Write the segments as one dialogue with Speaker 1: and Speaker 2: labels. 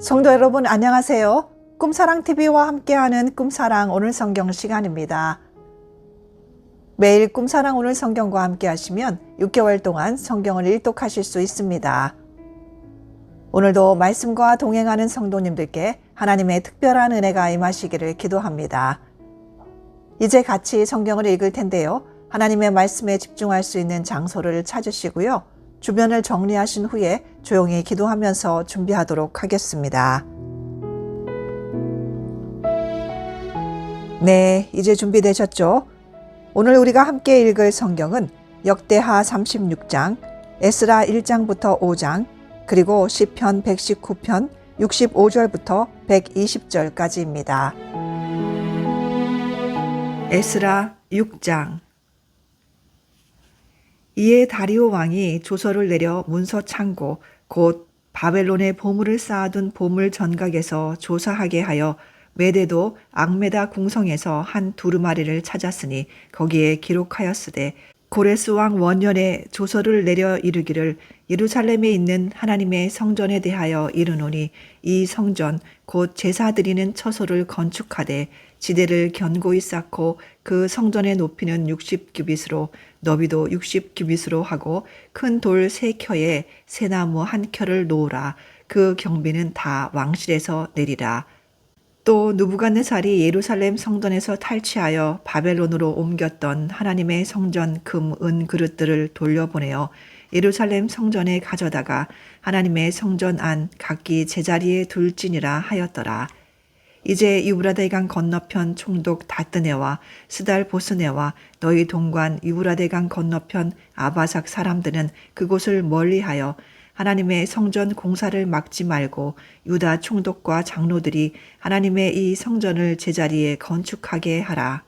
Speaker 1: 성도 여러분 안녕하세요. 꿈사랑 TV와 함께하는 꿈사랑 오늘 성경 시간입니다. 매일 꿈사랑 오늘 성경과 함께 하시면 6개월 동안 성경을 일독하실 수 있습니다. 오늘도 말씀과 동행하는 성도님들께 하나님의 특별한 은혜가 임하시기를 기도합니다. 이제 같이 성경을 읽을 텐데요. 하나님의 말씀에 집중할 수 있는 장소를 찾으시고요. 주변을 정리하신 후에 조용히 기도하면서 준비하도록 하겠습니다. 네, 이제 준비되셨죠? 오늘 우리가 함께 읽을 성경은 역대하 36장, 에스라 1장부터 5장, 그리고 시편 119편 65절부터 120절까지입니다. 에스라 6장. 이에 다리오 왕이 조서를 내려 문서 창고 곧 바벨론에 보물을 쌓아둔 보물 전각에서 조사하게 하여 메대도 악메다 궁성에서 한 두루마리를 찾았으니 거기에 기록하였으되 고레스 왕 원년에 조서를 내려 이르기를 예루살렘에 있는 하나님의 성전에 대하여 이르노니 이 성전 곧 제사 드리는 처소를 건축하되 지대를 견고히 쌓고 그 성전의 높이는 60규빗으로 너비도 60규빗으로 하고 큰 돌 세 켜에 새나무 한 켜를 놓으라 그 경비는 다 왕실에서 내리라 또 누부갓네살이 예루살렘 성전에서 탈취하여 바벨론으로 옮겼던 하나님의 성전 금, 은 그릇들을 돌려보내어 예루살렘 성전에 가져다가 하나님의 성전 안 각기 제자리에 둘지니라 하였더라. 이제 유브라데강 건너편 총독 다뜨네와 스달 보스네와 너희 동관 유브라데강 건너편 아바삭 사람들은 그곳을 멀리하여 하나님의 성전 공사를 막지 말고 유다 총독과 장로들이 하나님의 이 성전을 제자리에 건축하게 하라.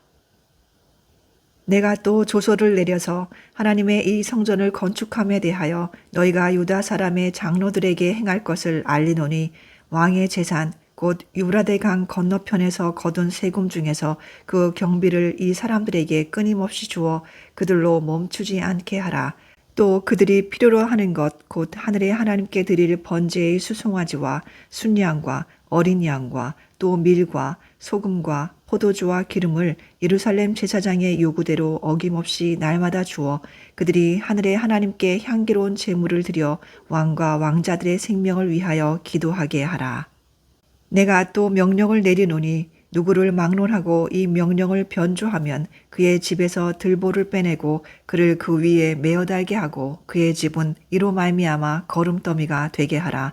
Speaker 1: 내가 또 조서를 내려서 하나님의 이 성전을 건축함에 대하여 너희가 유다 사람의 장로들에게 행할 것을 알리노니 왕의 재산 곧 유브라데 강 건너편에서 거둔 세금 중에서 그 경비를 이 사람들에게 끊임없이 주어 그들로 멈추지 않게 하라. 또 그들이 필요로 하는 것 곧 하늘의 하나님께 드릴 번제의 수송아지와 순양과 어린 양과 또 밀과 소금과 포도주와 기름을 예루살렘 제사장의 요구대로 어김없이 날마다 주어 그들이 하늘의 하나님께 향기로운 제물을 드려 왕과 왕자들의 생명을 위하여 기도하게 하라. 내가 또 명령을 내리노니 누구를 막론하고 이 명령을 변조하면 그의 집에서 들보를 빼내고 그를 그 위에 메어 달게 하고 그의 집은 이로 말미암아 거름더미가 되게 하라.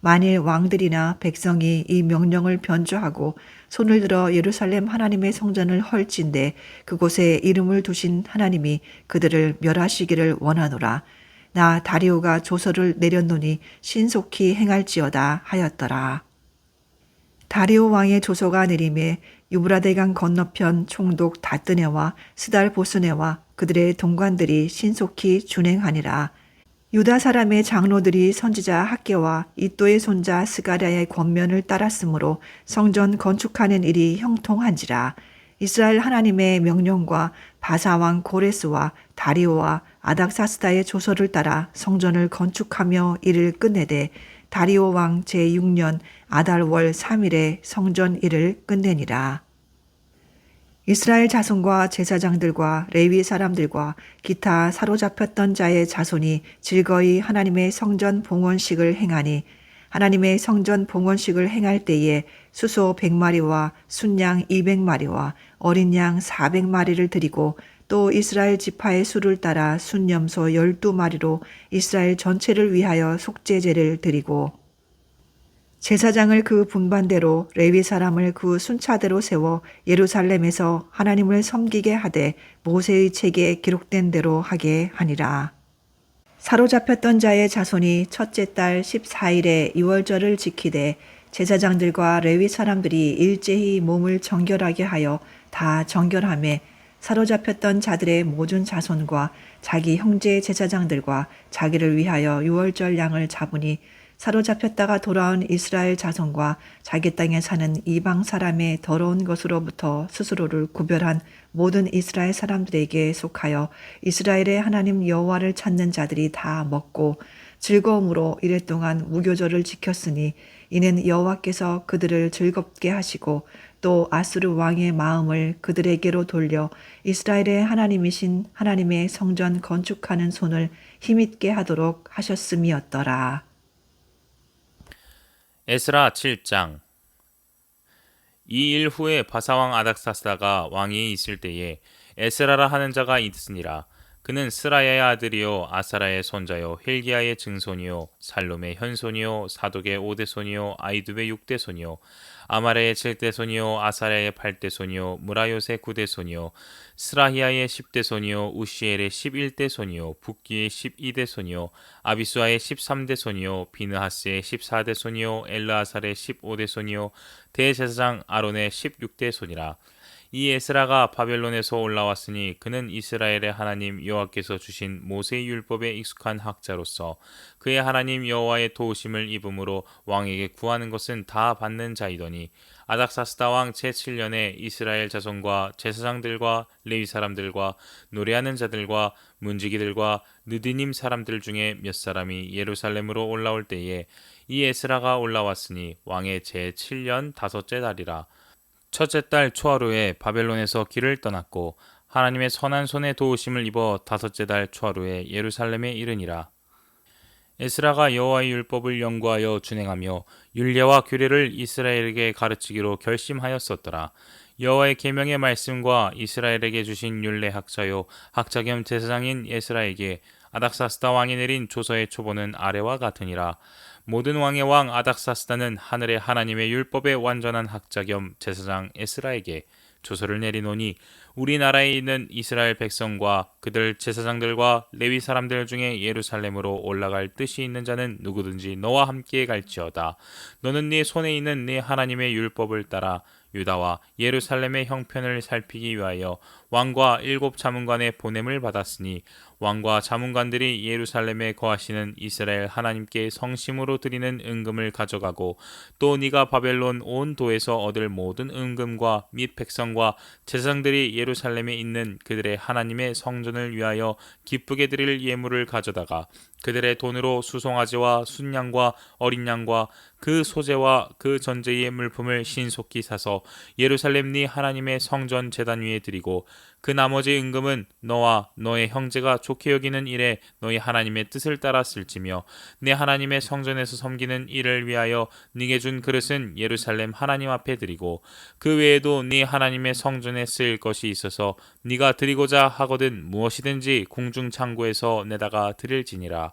Speaker 1: 만일 왕들이나 백성이 이 명령을 변조하고 손을 들어 예루살렘 하나님의 성전을 헐진데 그곳에 이름을 두신 하나님이 그들을 멸하시기를 원하노라. 나 다리오가 조서를 내렸노니 신속히 행할지어다 하였더라. 다리오 왕의 조서가 내림에 유브라데강 건너편 총독 다뜨네와 스달 보스네와 그들의 동관들이 신속히 준행하니라. 유다 사람의 장로들이 선지자 학계와 이또의 손자 스가랴의 권면을 따랐으므로 성전 건축하는 일이 형통한지라. 이스라엘 하나님의 명령과 바사왕 고레스와 다리오와 아닥사스다의 조서를 따라 성전을 건축하며 이를 끝내되 다리오 왕 제6년 아달월 3일에 성전 일을 끝내니라. 이스라엘 자손과 제사장들과 레위 사람들과 기타 사로잡혔던 자의 자손이 즐거이 하나님의 성전 봉헌식을 행하니 하나님의 성전 봉헌식을 행할 때에 수소 100마리와 순양 200마리와 어린 양 400마리를 드리고 또 이스라엘 지파의 수를 따라 순염소 12마리로 이스라엘 전체를 위하여 속죄제를 드리고 제사장을 그 분반대로 레위 사람을 그 순차대로 세워 예루살렘에서 하나님을 섬기게 하되 모세의 책에 기록된 대로 하게 하니라. 사로잡혔던 자의 자손이 첫째 달 14일에 유월절을 지키되 제사장들과 레위 사람들이 일제히 몸을 정결하게 하여 다 정결함에 사로잡혔던 자들의 모든 자손과 자기 형제 제사장들과 자기를 위하여 유월절 양을 잡으니 사로잡혔다가 돌아온 이스라엘 자손과 자기 땅에 사는 이방 사람의 더러운 것으로부터 스스로를 구별한 모든 이스라엘 사람들에게 속하여 이스라엘의 하나님 여호와를 찾는 자들이 다 먹고 즐거움으로 이랫동안 무교절을 지켰으니 이는 여호와께서 그들을 즐겁게 하시고 또 아수르 왕의 마음을 그들에게로 돌려 이스라엘의 하나님이신 하나님의 성전 건축하는 손을 힘있게 하도록 하셨음이었더라.
Speaker 2: 에스라 7장 이 일 후에 바사왕 아닥사스다가 왕위에 있을 때에 에스라라 하는 자가 있으니라 그는 스라야의 아들이요 아사라의 손자요 힐기야의 증손이요 살롬의 현손이요 사독의 오대손이요 아이두의 육대손이요 아마레의 칠대손이요 아사라의 팔대손이요 무라요의 구대손이요 스라히야의 십대손이요 우시엘의 십일대손이요 북기의 십이대손이요 아비수아의 십삼대손이요 비느하스의 십사대손이요 엘르아살의 십오대손이요 대제사장 아론의 십육대손이라 이 에스라가 바벨론에서 올라왔으니 그는 이스라엘의 하나님 여호와께서 주신 모세의 율법에 익숙한 학자로서 그의 하나님 여호와의 도우심을 입음으로 왕에게 구하는 것은 다 받는 자이더니 아닥사스다 왕 제7년에 이스라엘 자손과 제사장들과 레위 사람들과 노래하는 자들과 문지기들과 느디님 사람들 중에 몇 사람이 예루살렘으로 올라올 때에 이 에스라가 올라왔으니 왕의 제7년 다섯째 달이라 첫째 달 초하루에 바벨론에서 길을 떠났고 하나님의 선한 손에 도우심을 입어 다섯째 달 초하루에 예루살렘에 이르니라. 에스라가 여호와의 율법을 연구하여 준행하며 율례와 규례를 이스라엘에게 가르치기로 결심하였었더라. 여호와의 계명의 말씀과 이스라엘에게 주신 율례 학자요 학자 겸 제사장인 에스라에게 아닥사스다 왕이 내린 조서의 초보는 아래와 같으니라. 모든 왕의 왕 아닥사스다는 하늘의 하나님의 율법의 완전한 학자 겸 제사장 에스라에게 조서를 내리노니 우리나라에 있는 이스라엘 백성과 그들 제사장들과 레위 사람들 중에 예루살렘으로 올라갈 뜻이 있는 자는 누구든지 너와 함께 갈지어다. 너는 네 손에 있는 네 하나님의 율법을 따라 유다와 예루살렘의 형편을 살피기 위하여 왕과 일곱 자문관의 보냄을 받았으니 왕과 자문관들이 예루살렘에 거하시는 이스라엘 하나님께 성심으로 드리는 은금을 가져가고 또 네가 바벨론 온 도에서 얻을 모든 은금과 및 백성과 제사장들이 예루살렘 에 있는 그들의 하나님의 성전을 위하여 기쁘게 드릴 예물을 가져다가 그들의 돈으로 수송아지와 순양과 어린 양과 그 소재와 그 전제의 물품을 신속히 사서 예루살렘 네 하나님의 성전 제단 위에 드리고 그 나머지 은금은 너와 너의 형제가 좋게 여기는 일에 너희 하나님의 뜻을 따라 쓸지며 내 하나님의 성전에서 섬기는 일을 위하여 네게 준 그릇은 예루살렘 하나님 앞에 드리고 그 외에도 네 하나님의 성전에 쓰일 것이 있어서 네가 드리고자 하거든 무엇이든지 공중 창고에서 내다가 드릴지니라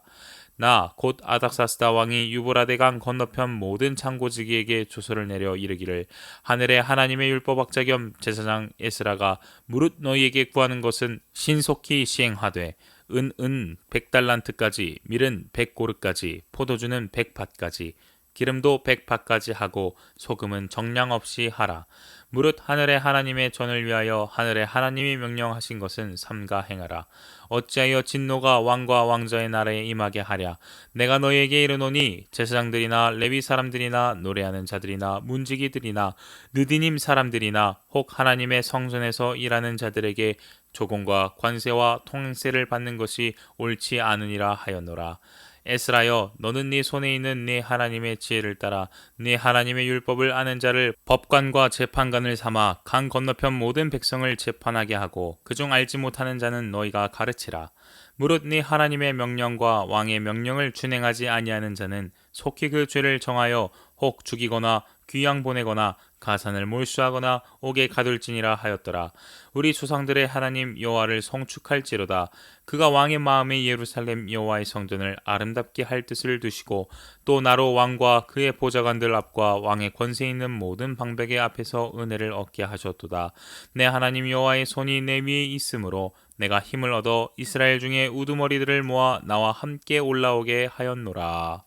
Speaker 2: 나 곧 아닥사스다 왕이 유브라데 강 건너편 모든 창고지기에게 조서를 내려 이르기를 하늘의 하나님의 율법학자 겸 제사장 에스라가 무릇 너희에게 구하는 것은 신속히 시행하되 은은 백달란트까지 밀은 백고르까지 포도주는 백밭까지 기름도 백밭까지 하고 소금은 정량 없이 하라. 무릇 하늘의 하나님의 전을 위하여 하늘의 하나님이 명령하신 것은 삼가 행하라. 어찌하여 진노가 왕과 왕자의 나라에 임하게 하랴. 내가 너희에게 이르노니 제사장들이나 레위 사람들이나 노래하는 자들이나 문지기들이나 느디님 사람들이나 혹 하나님의 성전에서 일하는 자들에게 조공과 관세와 통행세를 받는 것이 옳지 않으니라 하였노라. 에스라여 너는 네 손에 있는 네 하나님의 지혜를 따라 네 하나님의 율법을 아는 자를 법관과 재판관을 삼아 강 건너편 모든 백성을 재판하게 하고 그중 알지 못하는 자는 너희가 가르치라. 무릇 네 하나님의 명령과 왕의 명령을 준행하지 아니하는 자는 속히 그 죄를 정하여 혹 죽이거나 귀양 보내거나 가산을 몰수하거나 옥에 가둘지니라 하였더라. 우리 조상들의 하나님 여호와를 성축할지로다. 그가 왕의 마음에 예루살렘 여호와의 성전을 아름답게 할 뜻을 두시고 또 나로 왕과 그의 보좌관들 앞과 왕의 권세 있는 모든 방백의 앞에서 은혜를 얻게 하셨도다. 내 하나님 여호와의 손이 내 위에 있으므로 내가 힘을 얻어 이스라엘 중에 우두머리들을 모아 나와 함께 올라오게 하였노라.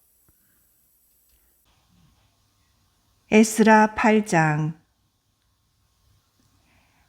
Speaker 1: 에스라 8장.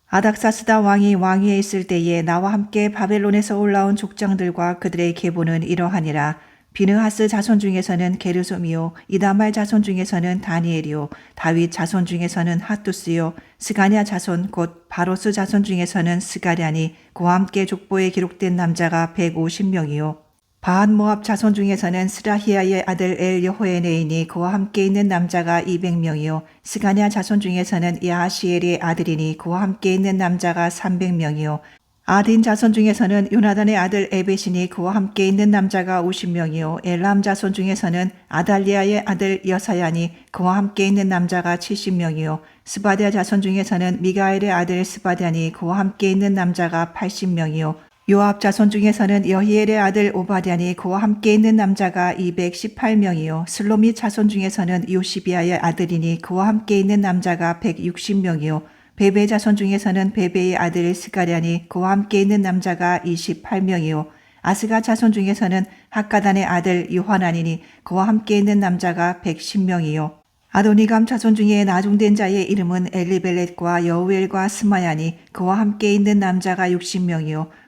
Speaker 1: 아닥사스다 왕이 왕위에 있을 때에 나와 함께 바벨론에서 올라온 족장들과 그들의 계보는 이러하니라. 비느하스 자손 중에서는 게르솜이요 이다말 자손 중에서는 다니엘이요 다윗 자손 중에서는 핫투스요 스가냐 자손 곧 바로스 자손 중에서는 스가랴니 그와 함께 족보에 기록된 남자가 150명이요 바한 모압 자손 중에서는 스라히아의 아들 엘 여호에네이니 그와 함께 있는 남자가 200명이요. 스가냐 자손 중에서는 야하시엘의 아들이니 그와 함께 있는 남자가 300명이요. 아딘 자손 중에서는 요나단의 아들 에베시니 그와 함께 있는 남자가 50명이요. 엘람 자손 중에서는 아달리아의 아들 여사야니 그와 함께 있는 남자가 70명이요. 스바디아 자손 중에서는 미가엘의 아들 스바디아니 그와 함께 있는 남자가 80명이요 요압 자손 중에서는 여히엘의 아들 오바댜니 그와 함께 있는 남자가 218명이요. 슬로미 자손 중에서는 요시비아의 아들이니 그와 함께 있는 남자가 160명이요. 베베 자손 중에서는 베베의 아들 스가랴니 그와 함께 있는 남자가 28명이요. 아스가 자손 중에서는 학가단의 아들 요하나니니 그와 함께 있는 남자가 110명이요. 아도니감 자손 중에 나중된 자의 이름은 엘리벨렛과 여우엘과 스마야니 그와 함께 있는 남자가 60명이요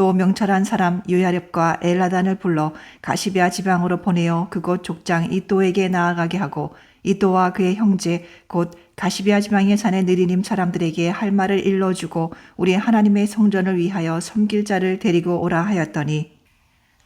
Speaker 1: 또 명철한 사람 요야립과 엘라단을 불러 가시비아 지방으로 보내어 그곳 족장 이또에게 나아가게 하고 이또와 그의 형제 곧 가시비아 지방에 사는 느리님 사람들에게 할 말을 일러주고 우리 하나님의 성전을 위하여 섬길 자를 데리고 오라 하였더니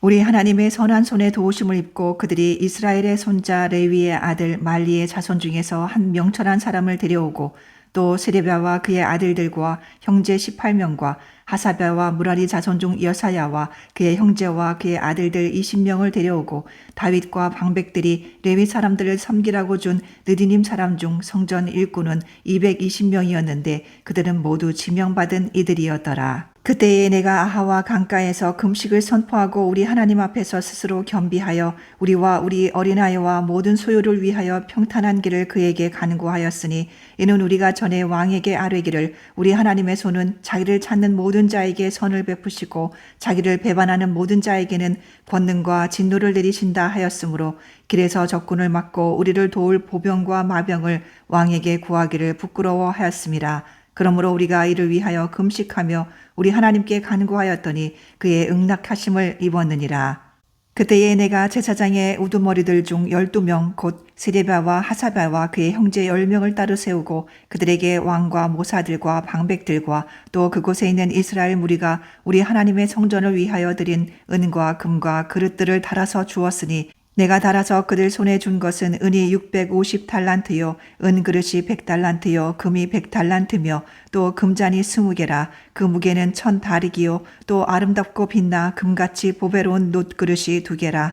Speaker 1: 우리 하나님의 선한 손에 도우심을 입고 그들이 이스라엘의 손자 레위의 아들 말리의 자손 중에서 한 명철한 사람을 데려오고 또 세레비아와 그의 아들들과 형제 18명과 하사비아와 무라리 자손 중 여사야와 그의 형제와 그의 아들들 20명을 데려오고 다윗과 방백들이 레위 사람들을 섬기라고 준 느디님 사람 중 성전 일꾼은 220명이었는데 그들은 모두 지명받은 이들이었더라. 그때에 내가 아하와 강가에서 금식을 선포하고 우리 하나님 앞에서 스스로 겸비하여 우리와 우리 어린아이와 모든 소유를 위하여 평탄한 길을 그에게 간구하였으니 이는 우리가 전에 왕에게 아뢰기를 우리 하나님의 손은 자기를 찾는 모든 자에게 선을 베푸시고 자기를 배반하는 모든 자에게는 권능과 진노를 내리신다 하였으므로 길에서 적군을 막고 우리를 도울 보병과 마병을 왕에게 구하기를 부끄러워하였습니다. 그러므로 우리가 이를 위하여 금식하며 우리 하나님께 간구하였더니 그의 응낙하심을 입었느니라. 그때에 내가 제사장의 우두머리들 중 열두 명 곧 세레바와 하사바와 그의 형제 열 명을 따로 세우고 그들에게 왕과 모사들과 방백들과 또 그곳에 있는 이스라엘 무리가 우리 하나님의 성전을 위하여 드린 은과 금과 그릇들을 달아서 주었으니 내가 달아서 그들 손에 준 것은 은이 650 달란트요, 은 그릇이 100 달란트요, 금이 100 달란트며 또 금잔이 20개라. 그 무게는 천 다리기요, 또 아름답고 빛나 금같이 보배로운 놋 그릇이 두 개라.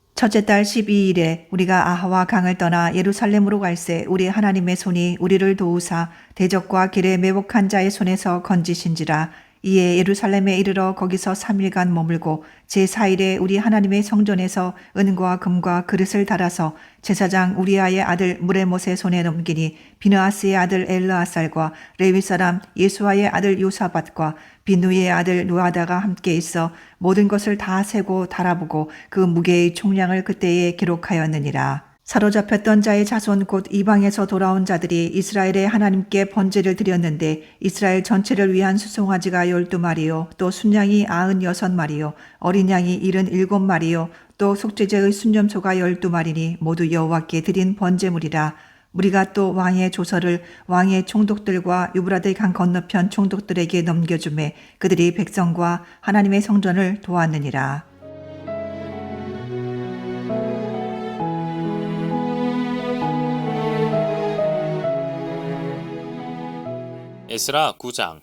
Speaker 1: 첫째 달 12일에 우리가 아하와 강을 떠나 예루살렘으로 갈새 우리 하나님의 손이 우리를 도우사 대적과 길에 매복한 자의 손에서 건지신지라. 이에 예루살렘에 이르러 거기서 3일간 머물고 제4일에 우리 하나님의 성전에서 은과 금과 그릇을 달아서 제사장 우리아의 아들 무레못의 손에 넘기니 비느아스의 아들 엘르아살과 레위 사람 예수아의 아들 요사밭과 비누이의 아들 노아다가 함께 있어 모든 것을 다 세고 달아보고 그 무게의 총량을 그때에 기록하였느니라. 사로잡혔던 자의 자손 곧 이방에서 돌아온 자들이 이스라엘의 하나님께 번제를 드렸는데 이스라엘 전체를 위한 수송아지가 열두 마리요 또 순양이 아흔 여섯 마리요 어린 양이 일흔 일곱 마리요 또 속죄제의 순념소가 열두 마리니 모두 여호와께 드린 번제물이라 우리가 또 왕의 조서를 왕의 총독들과 유브라데 강 건너편 총독들에게 넘겨주매 그들이 백성과 하나님의 성전을 도왔느니라.
Speaker 2: 에스라 9장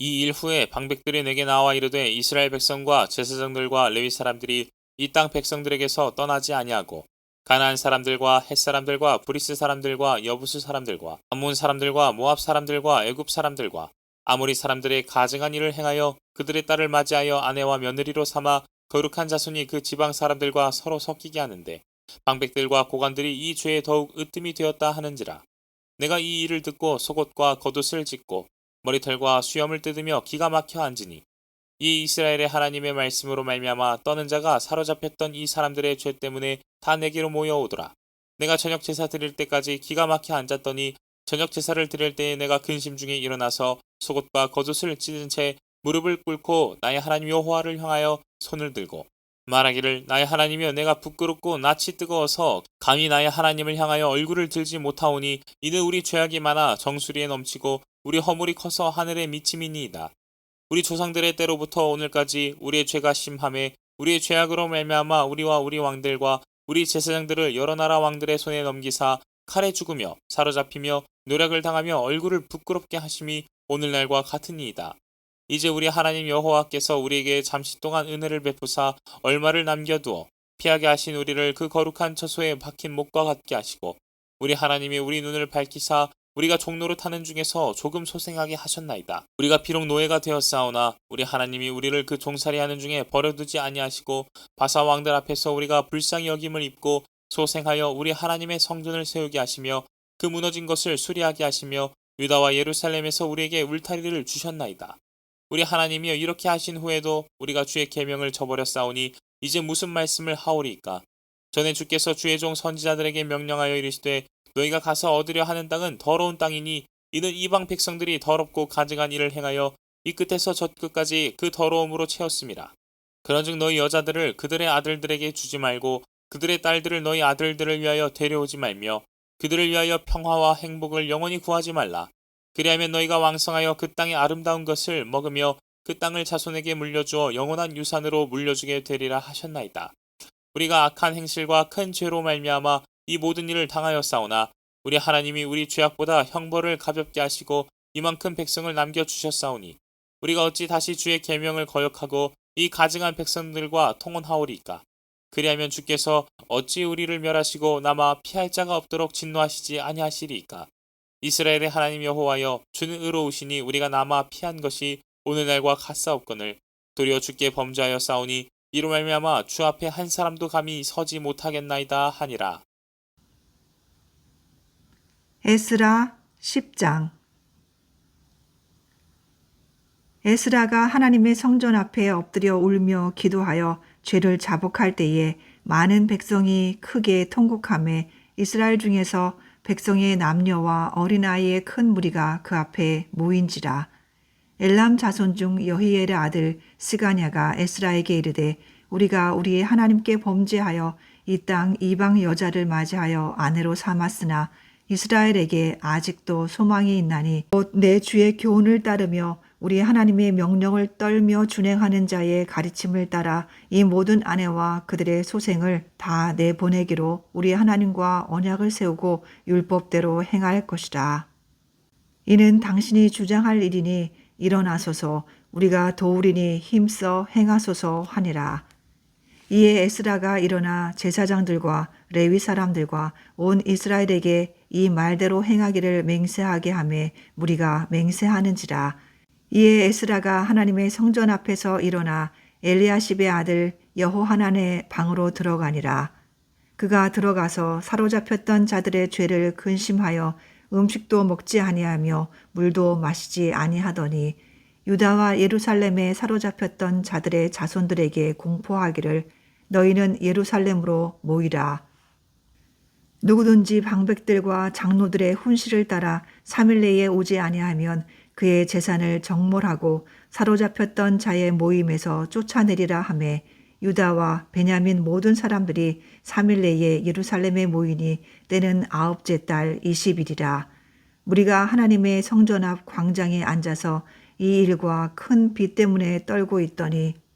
Speaker 2: 이 일 후에 방백들이 내게 나와 이르되 이스라엘 백성과 제사장들과 레위 사람들이 이 땅 백성들에게서 떠나지 아니하고 가나안 사람들과 헷 사람들과 브리스 사람들과 여부스 사람들과 암몬 사람들과 모압 사람들과 애굽 사람들과 아모리 사람들의 가증한 일을 행하여 그들의 딸을 맞이하여 아내와 며느리로 삼아 거룩한 자손이 그 지방 사람들과 서로 섞이게 하는데 방백들과 고관들이 이 죄에 더욱 으뜸이 되었다 하는지라. 내가 이 일을 듣고 속옷과 겉옷을 찢고 머리털과 수염을 뜯으며 기가 막혀 앉으니 이 이스라엘의 하나님의 말씀으로 말미암아 떠는 자가 사로잡혔던 이 사람들의 죄 때문에 다 내게로 모여오더라. 내가 저녁 제사 드릴 때까지 기가 막혀 앉았더니 저녁 제사를 드릴 때에 내가 근심 중에 일어나서 속옷과 겉옷을 찢은 채 무릎을 꿇고 나의 하나님 여호와를 향하여 손을 들고 말하기를 나의 하나님이여 내가 부끄럽고 낯이 뜨거워서 감히 나의 하나님을 향하여 얼굴을 들지 못하오니 이는 우리 죄악이 많아 정수리에 넘치고 우리 허물이 커서 하늘에 미침이니이다. 우리 조상들의 때로부터 오늘까지 우리의 죄가 심함에 우리의 죄악으로 말미암아 우리와 우리 왕들과 우리 제사장들을 여러 나라 왕들의 손에 넘기사 칼에 죽으며 사로잡히며 노력을 당하며 얼굴을 부끄럽게 하심이 오늘날과 같으니이다. 이제 우리 하나님 여호와께서 우리에게 잠시 동안 은혜를 베푸사 얼마를 남겨두어 피하게 하신 우리를 그 거룩한 처소에 박힌 목과 같게 하시고 우리 하나님이 우리 눈을 밝히사 우리가 종로를 타는 중에서 조금 소생하게 하셨나이다. 우리가 비록 노예가 되었사오나 우리 하나님이 우리를 그 종살이하는 중에 버려두지 아니하시고 바사 왕들 앞에서 우리가 불쌍히 여김을 입고 소생하여 우리 하나님의 성전을 세우게 하시며 그 무너진 것을 수리하게 하시며 유다와 예루살렘에서 우리에게 울타리를 주셨나이다. 우리 하나님이여 이렇게 하신 후에도 우리가 주의 계명을 저버렸사오니 이제 무슨 말씀을 하오리이까? 전에 주께서 주의 종 선지자들에게 명령하여 이르시되 너희가 가서 얻으려 하는 땅은 더러운 땅이니 이는 이방 백성들이 더럽고 가증한 일을 행하여 이 끝에서 저 끝까지 그 더러움으로 채웠습니다. 그런즉 너희 여자들을 그들의 아들들에게 주지 말고 그들의 딸들을 너희 아들들을 위하여 데려오지 말며 그들을 위하여 평화와 행복을 영원히 구하지 말라. 그리하면 너희가 왕성하여 그 땅의 아름다운 것을 먹으며 그 땅을 자손에게 물려주어 영원한 유산으로 물려주게 되리라 하셨나이다. 우리가 악한 행실과 큰 죄로 말미암아 이 모든 일을 당하였사오나 우리 하나님이 우리 죄악보다 형벌을 가볍게 하시고 이만큼 백성을 남겨 주셨사오니 우리가 어찌 다시 주의 계명을 거역하고 이 가증한 백성들과 통혼하오리까? 그리하면 주께서 어찌 우리를 멸하시고 남아 피할 자가 없도록 진노하시지 아니하시리이까? 이스라엘의 하나님 여호와여 주는 의로우시니 우리가 남아 피한 것이 오늘날과 같사옵거늘 도리어 주께 범죄하여 싸우니 이로 말미암아 주 앞에 한 사람도 감히 서지 못하겠나이다 하니라
Speaker 1: 에스라 10장. 에스라가 하나님의 성전 앞에 엎드려 울며 기도하여 죄를 자복할 때에 많은 백성이 크게 통곡함에 이스라엘 중에서 백성의 남녀와 어린아이의 큰 무리가 그 앞에 모인지라. 엘람 자손 중 여히엘의 아들 스가냐가 에스라에게 이르되 우리가 우리의 하나님께 범죄하여 이 땅 이방 여자를 맞이하여 아내로 삼았으나 이스라엘에게 아직도 소망이 있나니 곧 내 주의 교훈을 따르며 우리 하나님의 명령을 떨며 준행하는 자의 가르침을 따라 이 모든 아내와 그들의 소생을 다 내보내기로 우리 하나님과 언약을 세우고 율법대로 행할 것이라. 이는 당신이 주장할 일이니 일어나소서 우리가 도우리니 힘써 행하소서 하니라. 이에 에스라가 일어나 제사장들과 레위 사람들과 온 이스라엘에게 이 말대로 행하기를 맹세하게 하매 무리가 맹세하는지라. 이에 에스라가 하나님의 성전 앞에서 일어나 엘리야십의 아들 여호하난의 방으로 들어가니라. 그가 들어가서 사로잡혔던 자들의 죄를 근심하여 음식도 먹지 아니하며 물도 마시지 아니하더니 유다와 예루살렘에 사로잡혔던 자들의 자손들에게 공포하기를 너희는 예루살렘으로 모이라. 누구든지 방백들과 장로들의 훈시를 따라 3일 내에 오지 아니하면 그의 재산을 정몰하고 사로잡혔던 자의 모임에서 쫓아내리라 하매 유다와 베냐민 모든 사람들이 3일 내에 예루살렘에 모이니 때는 아홉째 달 20일이라. 우리가 하나님의 성전 앞 광장에 앉아서 이 일과 큰 비 때문에 떨고 있더니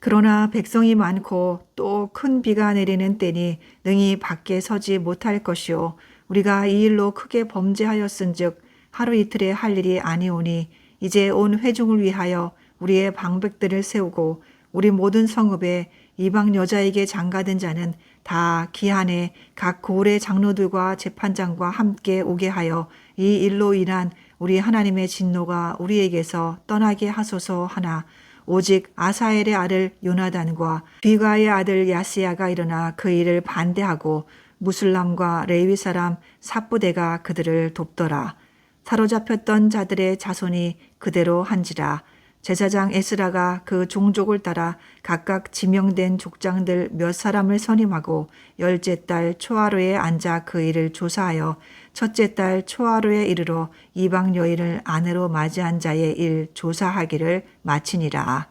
Speaker 1: 그러나 백성이 많고 또 큰 비가 내리는 때니 능히 밖에 서지 못할 것이요. 우리가 이 일로 크게 범죄하였은즉 하루 이틀에 할 일이 아니오니 이제 온 회중을 위하여 우리의 방백들을 세우고 우리 모든 성읍에 이방 여자에게 장가든 자는 다 기한에 각 고을의 장로들과 재판장과 함께 오게 하여 이 일로 인한 우리 하나님의 진노가 우리에게서 떠나게 하소서 하나 오직 아사엘의 아들 요나단과 비가의 아들 야스야가 일어나 그 일을 반대하고 무슬람과 레위 사람 삽부대가 그들을 돕더라. 사로잡혔던 자들의 자손이 그대로 한지라. 제사장 에스라가 그 종족을 따라 각각 지명된 족장들 몇 사람을 선임하고 열째 달 초하루에 앉아 그 일을 조사하여 첫째 달 초하루에 이르러 이방 여인을 아내로 맞이한 자의 일 조사하기를 마치니라.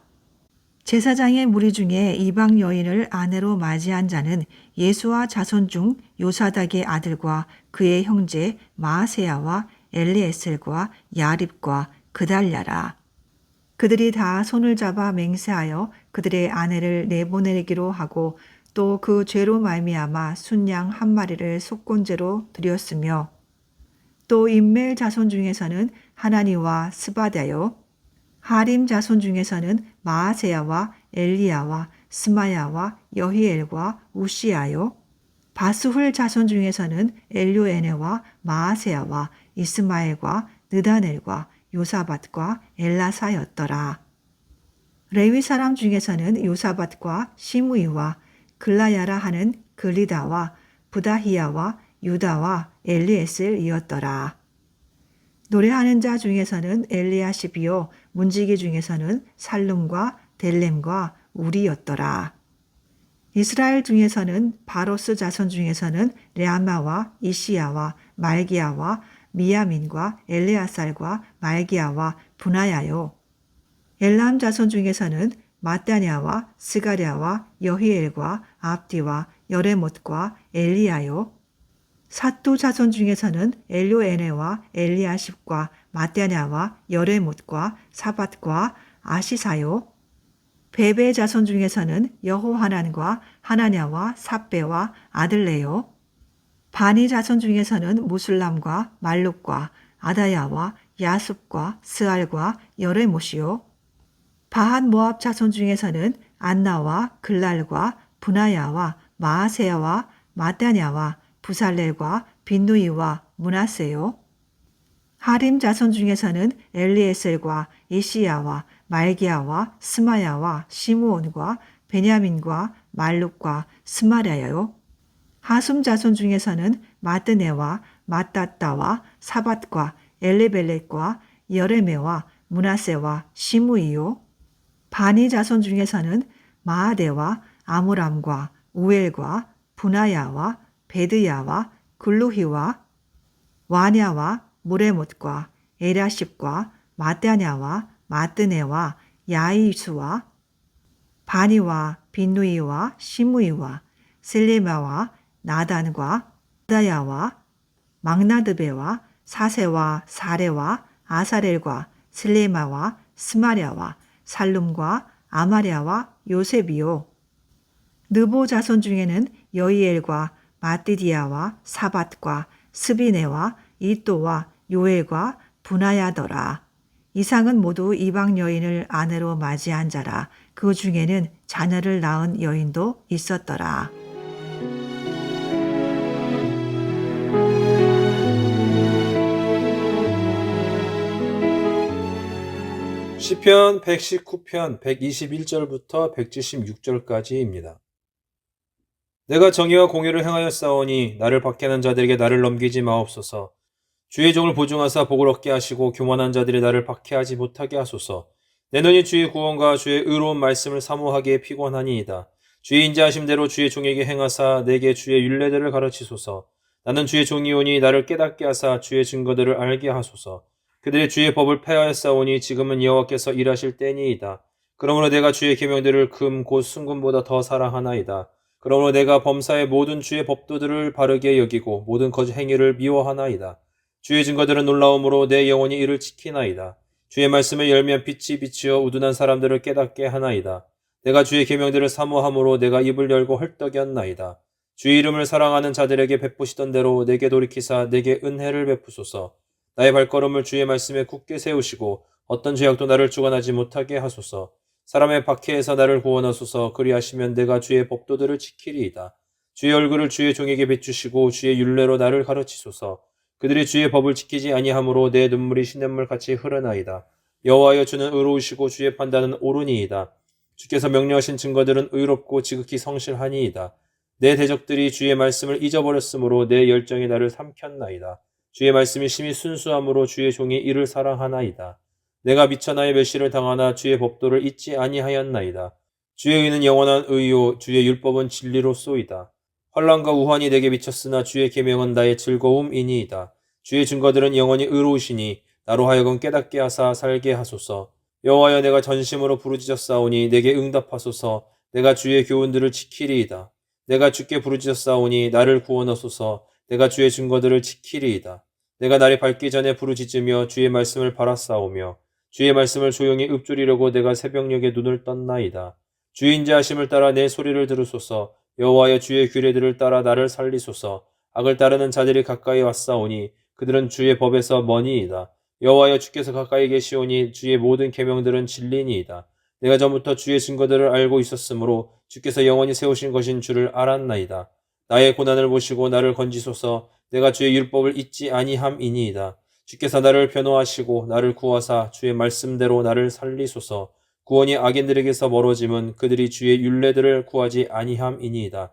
Speaker 1: 제사장의 무리 중에 이방 여인을 아내로 맞이한 자는 예수와 자손 중 요사닥의 아들과 그의 형제 마세야와 엘리에셀과 야립과 그달랴라. 그들이 다 손을 잡아 맹세하여 그들의 아내를 내보내기로 하고 또 그 죄로 말미암아 순양 한 마리를 속건제로 드렸으며 또 인멜 자손 중에서는 하나니와 스바다요 하림 자손 중에서는 마아세야와 엘리야와 스마야와 여히엘과 우시야요 바스훌 자손 중에서는 엘료에네와 마아세야와 이스마엘과 느다넬과 요사밭과 엘라사였더라. 레위 사람 중에서는 요사밭과 시무이와 글라야라 하는 글리다와 부다히야와 유다와 엘리에셀 이었더라. 노래하는 자 중에서는 엘리야시비요 문지기 중에서는 살룸과 델렘과 우리였더라. 이스라엘 중에서는 바로스 자손 중에서는 레아마와 이시야와 말기야와 미야민과 엘레아살과 말기야와 분하야요. 엘람 자손 중에서는 마따냐와 스가랴와 여히엘과 압디와 여레못과 엘리야요. 사또 자손 중에서는 엘료에네와 엘리아십과 마따냐와 여레못과 사밧과 아시사요. 베베 자손 중에서는 여호하난과 하나냐와 삽베와 아들레요. 바니 자손 중에서는 무슬람과 말룩과 아다야와 야숲과 스알과 여레못이요. 바한 모압 자손 중에서는 안나와 글랄과 분하야와 마아세야와 마따냐와 부살렐과 빈누이와 문하세요. 하림 자손 중에서는 엘리에셀과 이시야와 말기야와 스마야와 시므온과 베냐민과 말룩과 스마랴요. 하숨 자손 중에서는 마뜨네와 마따따와 사밧과 엘레벨렛과 여레메와 문하세와 시무이요. 바니 자손 중에서는 마아데와 아무람과 우엘과 분하야와 베드야와 글루히와 와냐와 무레못과 에라십과 마따냐와 마뜨네와 야이수와 바니와 빈누이와 시무이와 셀레마와 나단과 다야와 막나드베와 사세와 사레와 아사렐과 슬레마와 스마랴와 살룸과 아마랴와 요셉이요. 느보 자손 중에는 여이엘과 마띠디아와 사밧과 스비네와 이또와 요엘과 분하야더라. 이상은 모두 이방 여인을 아내로 맞이한 자라. 그 중에는 자녀를 낳은 여인도 있었더라.
Speaker 3: 시편 119편 121절부터 176절까지입니다. 내가 정의와 공의를 행하여 싸우니 나를 박해하는 자들에게 나를 넘기지 마옵소서. 주의 종을 보증하사 복을 얻게 하시고 교만한 자들이 나를 박해하지 못하게 하소서. 내 눈이 주의 구원과 주의 의로운 말씀을 사모하기에 피곤하니이다. 주의 인자하심대로 주의 종에게 행하사 내게 주의 윤례들을 가르치소서. 나는 주의 종이오니 나를 깨닫게 하사 주의 증거들을 알게 하소서. 그들의 주의 법을 폐하였사오니 지금은 여호와께서 일하실 때니이다. 그러므로 내가 주의 계명들을 금 곧 순금보다 더 사랑하나이다. 그러므로 내가 범사의 모든 주의 법도들을 바르게 여기고 모든 거짓 행위를 미워하나이다. 주의 증거들은 놀라움으로 내 영혼이 이를 지키나이다. 주의 말씀을 열면 빛이 비치어 우둔한 사람들을 깨닫게 하나이다. 내가 주의 계명들을 사모함으로 내가 입을 열고 헐떡였나이다. 주의 이름을 사랑하는 자들에게 베푸시던 대로 내게 돌이키사 내게 은혜를 베푸소서. 나의 발걸음을 주의 말씀에 굳게 세우시고 어떤 죄악도 나를 주관하지 못하게 하소서. 사람의 박해에서 나를 구원하소서. 그리하시면 내가 주의 법도들을 지키리이다. 주의 얼굴을 주의 종에게 비추시고 주의 율례로 나를 가르치소서. 그들이 주의 법을 지키지 아니하므로 내 눈물이 시냇물 같이 흐르나이다. 여호와여 주는 의로우시고 주의 판단은 옳으니이다. 주께서 명령하신 증거들은 의롭고 지극히 성실하니이다. 내 대적들이 주의 말씀을 잊어버렸으므로 내 열정이 나를 삼켰나이다. 주의 말씀이 심히 순수함으로 주의 종이 이를 사랑하나이다. 내가 미쳐 나의 멸시를 당하나 주의 법도를 잊지 아니하였나이다. 주의 의는 영원한 의요 주의 율법은 진리로 쏘이다. 환란과 우환이 내게 미쳤으나 주의 계명은 나의 즐거움이니이다. 주의 증거들은 영원히 의로우시니 나로 하여금 깨닫게 하사 살게 하소서. 여호와여 내가 전심으로 부르짖었사오니 내게 응답하소서. 내가 주의 교훈들을 지키리이다. 내가 주께 부르짖었사오니 나를 구원하소서. 내가 주의 증거들을 지키리이다. 내가 날이 밝기 전에 부르짖으며 주의 말씀을 바라싸오며 주의 말씀을 조용히 읊조리려고 내가 새벽녘에 눈을 떴나이다. 주의 인자하심을 따라 내 소리를 들으소서. 여호와여 주의 규례들을 따라 나를 살리소서. 악을 따르는 자들이 가까이 왔사오니 그들은 주의 법에서 머니이다. 여호와여 주께서 가까이 계시오니 주의 모든 계명들은 진리니이다. 내가 전부터 주의 증거들을 알고 있었으므로 주께서 영원히 세우신 것인 줄을 알았나이다. 나의 고난을 보시고 나를 건지소서. 내가 주의 율법을 잊지 아니함이니이다. 주께서 나를 변호하시고 나를 구하사 주의 말씀대로 나를 살리소서. 구원이 악인들에게서 멀어짐은 그들이 주의 율례들을 구하지 아니함이니이다.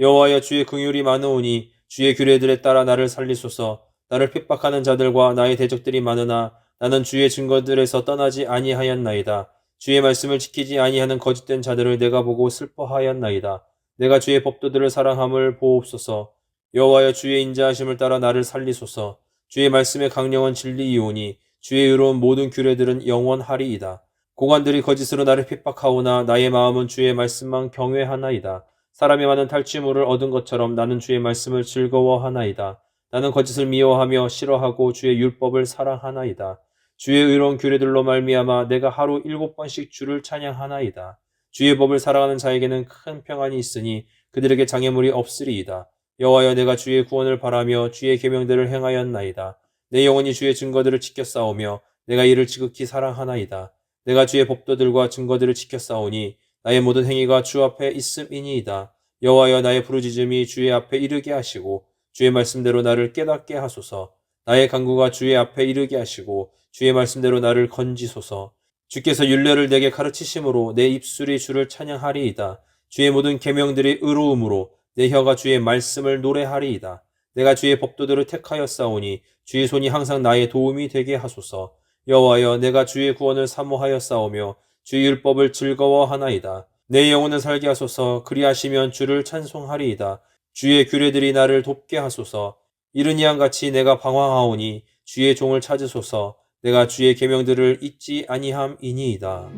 Speaker 3: 여호와여 주의 긍휼이 많으오니 주의 규례들에 따라 나를 살리소서. 나를 핍박하는 자들과 나의 대적들이 많으나 나는 주의 증거들에서 떠나지 아니하였나이다. 주의 말씀을 지키지 아니하는 거짓된 자들을 내가 보고 슬퍼하였나이다. 내가 주의 법도들을 사랑함을 보옵소서. 여호와여 주의 인자하심을 따라 나를 살리소서. 주의 말씀의 강령은 진리이오니 주의 의로운 모든 규례들은 영원하리이다. 고관들이 거짓으로 나를 핍박하오나 나의 마음은 주의 말씀만 경외하나이다. 사람이 많은 탈취물을 얻은 것처럼 나는 주의 말씀을 즐거워하나이다. 나는 거짓을 미워하며 싫어하고 주의 율법을 사랑하나이다. 주의 의로운 규례들로 말미암아 내가 하루 일곱 번씩 주를 찬양하나이다. 주의 법을 살아가는 자에게는 큰 평안이 있으니 그들에게 장애물이 없으리이다. 여호와여 내가 주의 구원을 바라며 주의 계명들을 행하였나이다. 내 영혼이 주의 증거들을 지켜 싸우며 내가 이를 지극히 사랑하나이다. 내가 주의 법도들과 증거들을 지켜 싸우니 나의 모든 행위가 주 앞에 있음이니이다. 여호와여 나의 부르짖음이 주의 앞에 이르게 하시고 주의 말씀대로 나를 깨닫게 하소서. 나의 간구가 주의 앞에 이르게 하시고 주의 말씀대로 나를 건지소서. 주께서 율례를 내게 가르치심으로 내 입술이 주를 찬양하리이다. 주의 모든 계명들이 의로움으로 내 혀가 주의 말씀을 노래하리이다. 내가 주의 법도들을 택하였사오니 주의 손이 항상 나의 도움이 되게 하소서. 여호와여 내가 주의 구원을 사모하였사오며 주의 율법을 즐거워하나이다. 내 영혼을 살게 하소서. 그리하시면 주를 찬송하리이다. 주의 규례들이 나를 돕게 하소서. 이른 이양 같이 내가 방황하오니 주의 종을 찾으소서. 내가 주의 계명들을 잊지 아니함이니이다.